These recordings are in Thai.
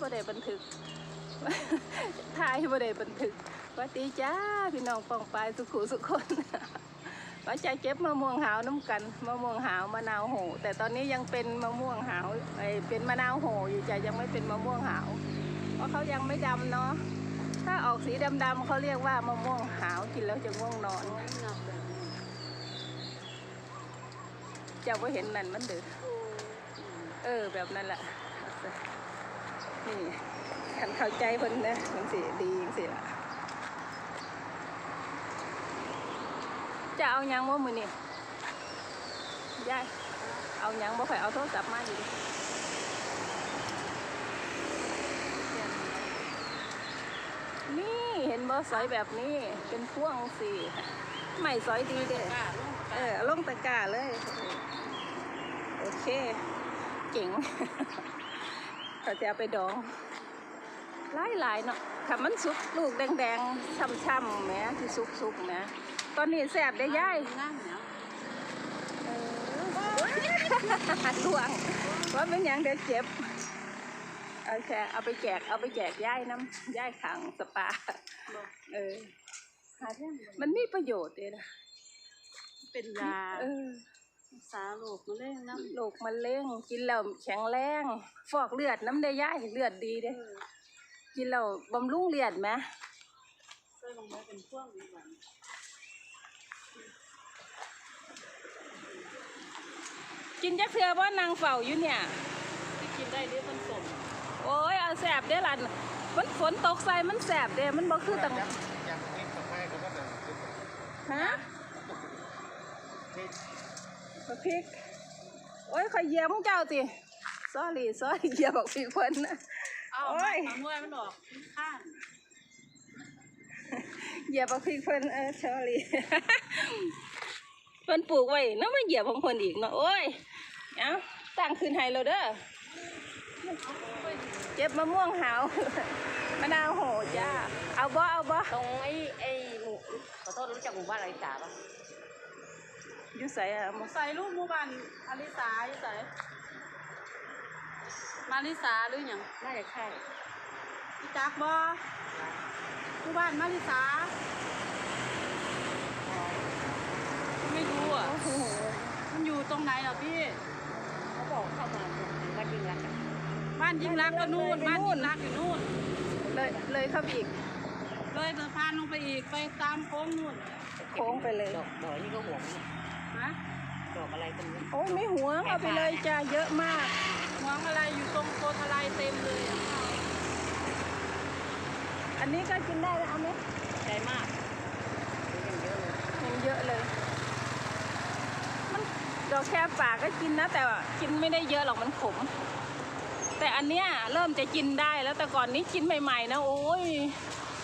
บ่ได้บันทึกถ่ายบ่ได้บันทึกวัสดีจ้าพี่น้องปองปายสุขุสุขคนว่าจะเก็บมะม่วงหาวน้ำกันมะม่วงหาวมะนาวโห แต่ตอนนี้ยังเป็นมะม่วงหาวไอเป็นมะนาวโหอยู่จ้ะยังไม่เป็นมะม่วงหาวเพราะเขายังไม่ดำเนาะถ้าออกสีดำๆเขาเรียกว่ามะม่วงหาวกินแล้วจะง่วงนอนจ้าก็เห็นนั่นมันเดือเออแบบนั้นแหละ นี่ขันเข้าใจเพิ่นนะมันสิดีจังสิล่ะจะเอาหยังว่ามือนี่ยายเอาหยังบ่ค่อยเอาโทรศัพท์มาอยู่ดินี่เห็นบ่สอยแบบนี้เป็นพ่วงสิไม่สอยดีเด้เออเอาลงตะกร้าเลย โอเคเจ๋ง เขาจะเอาไปดองหลายหลายๆเนาะถ้ามันสุกลูกแดงๆช่ำๆแหมที่สุกๆนะตอนนี้แสบได้ย่ายเออล่วงว่าเป็นหยังเดี๋ยวเจ็บเอาแค่เอาไปแจกเอาไปแจกย่ายน้ำย่ายขังสปาเออมันมีประโยชน์เลยนะเป็นยาเออ รักษาโรคมะเร็งน้ำโรคมะเร็งกินแล้วแข็งแรงฟอกเลือดน้ำได้ย่ายเลือดดีเด้กินแล้วบำรุงเลือดไหมใส่ลงไปเป็นพวกนี้หวานกินจักเทือว่านางเฝ้าอยู่เนี่ยที่กินได้ด้วยมันสมโอ้ยเอาแสบได้อล่ะมันฝนตกใส่มันแสบเด้มันบ่คือตังยังยังไม่ทำให้เขาก็จะฮะ บักพริก โอ้ยขอยเหยียบมึงเจ้าติ sorry sorry เหยียบบักพริกเพิ่นนะ เอาโอ้ย เอาหน่วยมันออกข้างเหยียบบักพริกเพิ่นเออ sorry เพิ่นปลูกไว้เนาะมาเหยียบของเพิ่นอีกเนาะโอ้ย เอ้าตั้งคืนให้เราเด้อเก็บมะม่วงหาว มะนาวโหจ้า เอาบ่เอาบ่ตรงไอ้ไอ้หมู่ขอโทษรู้จักหมู่บ้านอะไรจ๋าปะ อยู่ใส่อะหมใส่รูปหมู่บ้านอลิสาอยู่ใส่มาริสาหรือหยังน่าจะใช่พี่จักบ่หมู่บ้านมาริสาไม่รู้อะโอ้โหมันอยู่ตรงไหนเหรอพี่เขาบอกเข้ามาถึงวัดยิงรักอะบ้านยิ่งรักษณ์ก็นู่นบ้านยิ่งรักษณ์อยู่นู่น เลยเลยเข้าไปอีก เลยสะพานลงไปอีกไปตามโค้งนู่นโค้งไปเลย ดอกดอกนี่ก็หวงเนี่ย ฮะดอกอะไรตรงนี้โอ้ยไม่หวงเอาไปเลยจ้าเยอะมาก หวงอะไรอยู่ตรงโพธารายเต็มเลยอะอันนี้ก็กินได้แล้วเอาไหมใจมากดูอย่างเยอะเลยยังเยอะเลย มันดอกแค่ป่าก็กินนะ แต่ว่ากินไม่ได้เยอะหรอกมันขม แต่อันเนี้ยเริ่มจะกินได้แล้วแต่ก่อนนี้กินใหม่ๆนะโอ้ย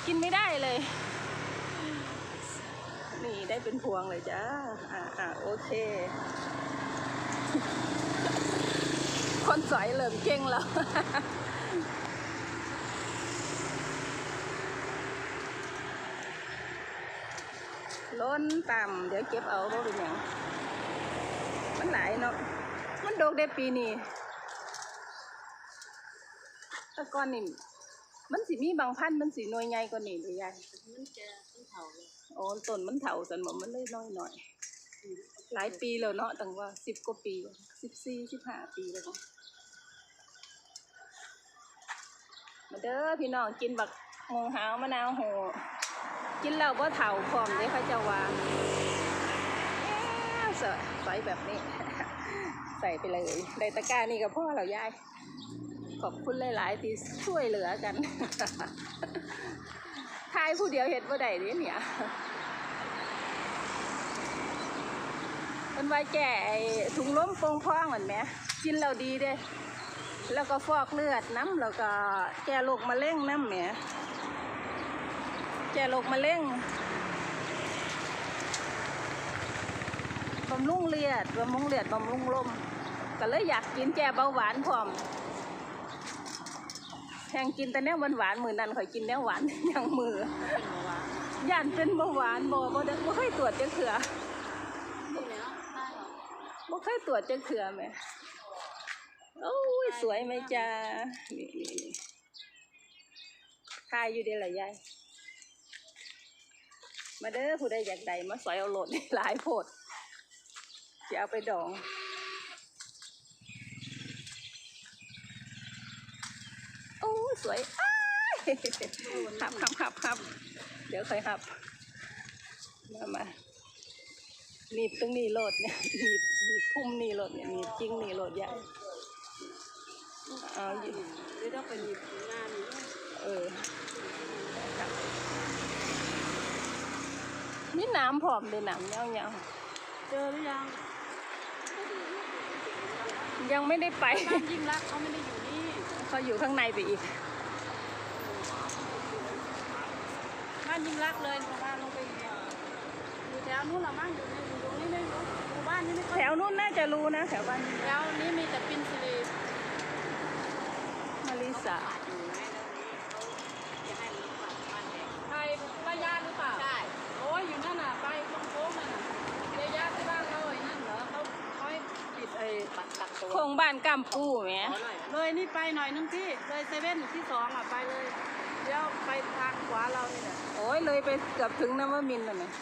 กินไม่ได้เลย นี่ได้เป็นพวงเลยจ้า อ่าอ่าโอเค คนสอยเริ่มเก่งแล้วล้นต่ำเดี๋ยวเก็บเอาบ่เป็นหยังมันหลายเนาะ มันโดกได้ปีนี้ต่ก่อนนี่ มันสิมีบางพันธุ์มันสิหน่วยใหญ่กว่านี้เลยยายมันแก่มันเฒ่าเลยโอ้ต้นมันเถาสันบ่มันเลยน้อยหน่อย หลายปีแล้วเนาะตั้งว่าสิบกว่าปีสิบสี่สิบห้าปีแล้วเนาะมาเด้อพี่น้องกินบักมงหาวมะนาวโหกินแล้วบ่เถาพร้อมเด้เขาเจะว่าแอ้วเสอะใส่แบบนี้ ใส่ไปเลยในตะกร้านี่กับพ่อเรายาย ขอบคุณหลาย ๆ ที่ช่วยเหลือกันทายผู้เดียวเห็นบ่ได้เด้เนี่ยมันไว้แก่ถุงล้มโป่งพองเหมือนไหมกินแล้วดีเด้แล้วก็ฟอกเลือดน้ำแล้วก็แก้โรคมะเร็งน้ำแหมแก้โรคมะเร็งบำรุงเลือดบำรุงเลือดบำรุงลมก็เลยอยากกินแก้เบาหวานพร้อม แทงกินแต่แนวหวานๆมือนั้นข่อยกินแนวหวานอย่างมือเป็นหมอวะย่านเป็นเบาหวานบ่บ่ได้บ่เคยตรวจจักเถื่อนี่แล้วได้หรอบ่เคยตรวจจักเถื่อแหม่โอ้ยสวยไหมจ้านี่นี่นี่ทายอยู่เดีละยายมาเด้อผู้ใดอยากได้มาสอยเอาโหลดหลายโพดจะเอาไปดอง โอ้ย สวยอ้ายขับขับขับขับเดี๋ยวค่อยขับ มามาหนีบตรงนี้โหลดเนี่ยหนีบหนีบพุ่มนี่โหลดเนี่ยหนีบจริงนี่โหลดใหญ่เอาอยู่เดี๋ยวเราไปหยิบงานนี้เออครับนี่น้ำผอมเลยน้ำเงี้ยวเจอหรือยังๆยังไม่ได้ไปบ้านยิ่งรักเขาไม่ได้อยู่ นี่เขาอยู่ข้างในไปอีก บ้านยิ่งรักเลยพอบ้านลงไปอีกเนี่ยอยู่แถวนู้นละมั้งอยู่ในอยู่ตรงนี้ไม่รู้หมู่บ้านนี้ไม่ค่อยแถวนู้นน่าจะรู้นะแถวบ้านแถวนี้มีแต่ปินสิริมาริสา อยู่ โครงบ้านกำปูแหมขอหน่อยเลยนี่ไปหน่อยนึงพี่เลยเซเว่นที่สองอะไปเลยเดี๋ยวไปทางขวาเรานี่แหละโอ้ยเลยไปเกือบถึงนวมินทร์แล้วเนี่ย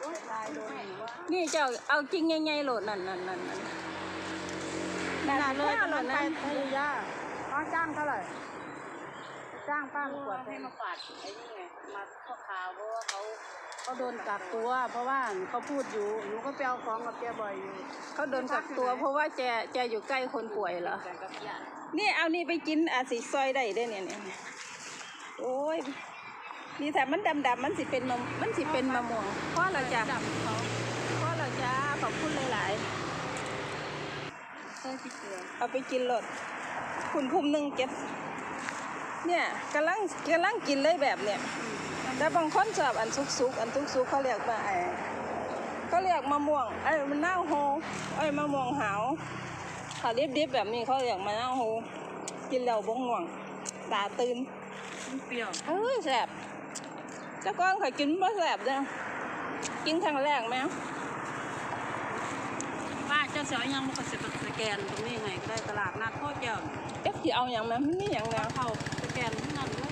โอ้ยตายโดนหนูว่านี่เจ้าเอาจริงใหญ่ๆโหลดนั่นนั่นนั่นนั่นขนาดเลยโหลตอนดนั้นนั่นไปให้ย่าป้าจ้างเท่าไหร่จ้างป้าเขาขวดให้มาฝาดไอ้นี่ไงมาพ่อข่าวเพราะว่าเขา เขาโดนกักตัว เพราะว่าเขาพูดอยู่หนูก็ไปเอาของกับแกบ่อยอยู่เขาโดนกักตัว เพราะว่าแจแจอยู่ใกล้คนป่วยเหรอแฟนกับญาตินี่เอานี่ไปกินอาจสิซอยได้เด้อเนี่ยเนี่ยเนี่ยโอ้ยนี่แต่มันดำๆมันสิเป็นมะมันสิเป็นมะม่วงเพราะเราจะจับเขาเพราะเราจะขอบคุณหลายใส่พริกเกลือๆเอาไปกินรถคุณภูมิหนึ่งเก็บเนี่ยกำลังกำลังกินเลยแบบเนี่ย แต่บางคนชอบอันสุกๆอันสุกๆเขาเรียกว่าไอ้เขาเรียกมะม่วงไอ้มันน่าวโฮไอ้ยมะม่วงหาวถ้าดิบๆแบบนี้เขาเรียกมะนาวโฮกินแล้วบ่ง่วงตาตื่นมันเปรี้ยวเอ้ยแสบเจ้าก้อนเคยกินบ่แสบเด้อกินครั้งแรกไหมป้าเจ้าเสียวยังมันก็เสร็จสแกนตรงนี้ไงก็ได้ตลาดนัดโคตรเจ้าเอ๊ะที่เอาอย่างนั้นมันมีอย่างแนวเขาสแกนที่นั่น